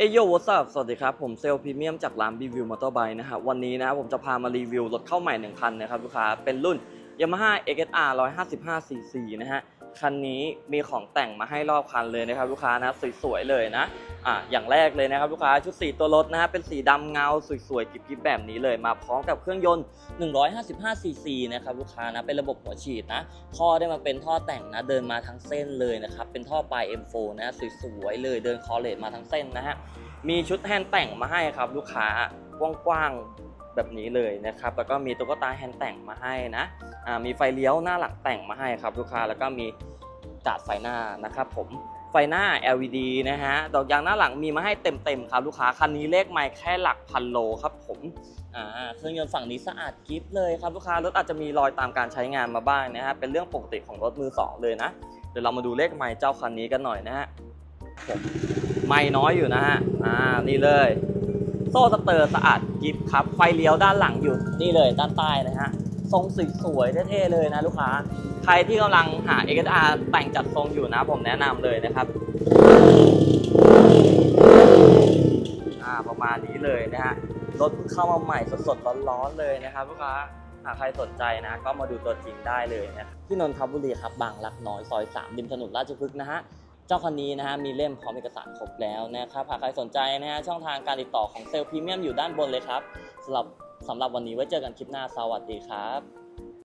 เอยโยวัสสวัสดีครับ ผมเซลล์พรีเมียมจากร้านรีวิวมอเตอร์ไบค์นะครับวันนี้นะครับผมจะพามารีวิวรถเข้าใหม่หนึ่งคันนะครับลูกค้าเป็นรุ่น Yamaha XSR 155cc นะฮะ คันนี้มีของแต่งมาให้รอบคันเลยนะครับลูกค้านะสวยๆเลยนะอะอย่างแรกเลยนะครับลูกค้าชุดสีตัวรถนะฮะเป็นสีดำเงาสวยๆกิ๊บๆแบบนี้เลยมาพร้อมกับเครื่องยนต์ 155cc นะครับลูกค้านะเป็นระบบหัวฉีดนะท่อได้มาเป็นท่อแต่งนะเดินมาทั้งเส้นเลยนะครับเป็นท่อปลาย M4 นะสวยๆเลยเดินคอเลตมาทั้งเส้นนะฮะมีชุดแฮนด์แต่งมาให้ครับลูกค้ากว้างๆ แบบนี้เลยนะครับ แล้วก็มีตุ๊กตาแฮนด์แต่งมาให้นะอ่ามีไฟเลี้ยวหน้าหลังแต่งมาให้ครับลูกค้า แล้วก็มีกาดไฟหน้านะครับผมไฟหน้า LED นะฮะ ดอกยางหน้าหลังมีมาให้เต็มๆครับลูกค้า คันนี้เลขไมล์แค่หลักพันโลครับผมอ่าเครื่องยนต์ฝั่งนี้สะอาดกิฟเลยครับลูกค้า รถอาจจะมีรอยตามการใช้งานมาบ้างนะฮะ เป็นเรื่องปกติของรถมือสองเลยนะ เดี๋ยวเรามาดูเลขไมล์เจ้าคันนี้กันหน่อยนะฮะผมไม่น้อยอยู่นะฮะ อ่า นี่เลย โซ่สเตอร์สะอาดกิฟครับ ไฟเลี้ยวด้านหลังอยู่นี่เลยด้านใต้นะฮะ ทรงสวยเท่ๆเลยนะลูกค้า ใครที่กำลังหา XR แต่งจัดทรงอยู่นะผมแนะนำเลยนะครับอ่าประมาณนี้เลยนะฮะ รถเข้ามาใหม่สดๆร้อนๆเลยนะครับลูกค้าหากใครสนใจนะ ก็มาดูตัวจริงได้เลยนะที่นนทบุรีครับบางรักน้อยซอย3ริมถนนราชพฤกษ์นะฮะ เจ้าคันนี้นะฮะมีเล่มพร้อมเอกสารครบแล้วนะครับหากใครสนใจนะฮะช่องทางการติดต่อของเซลล์พรีเมียมอยู่ด้านบนเลยครับสำหรับสำหรับวันนี้ไว้เจอกันคลิปหน้าสวัสดีครับ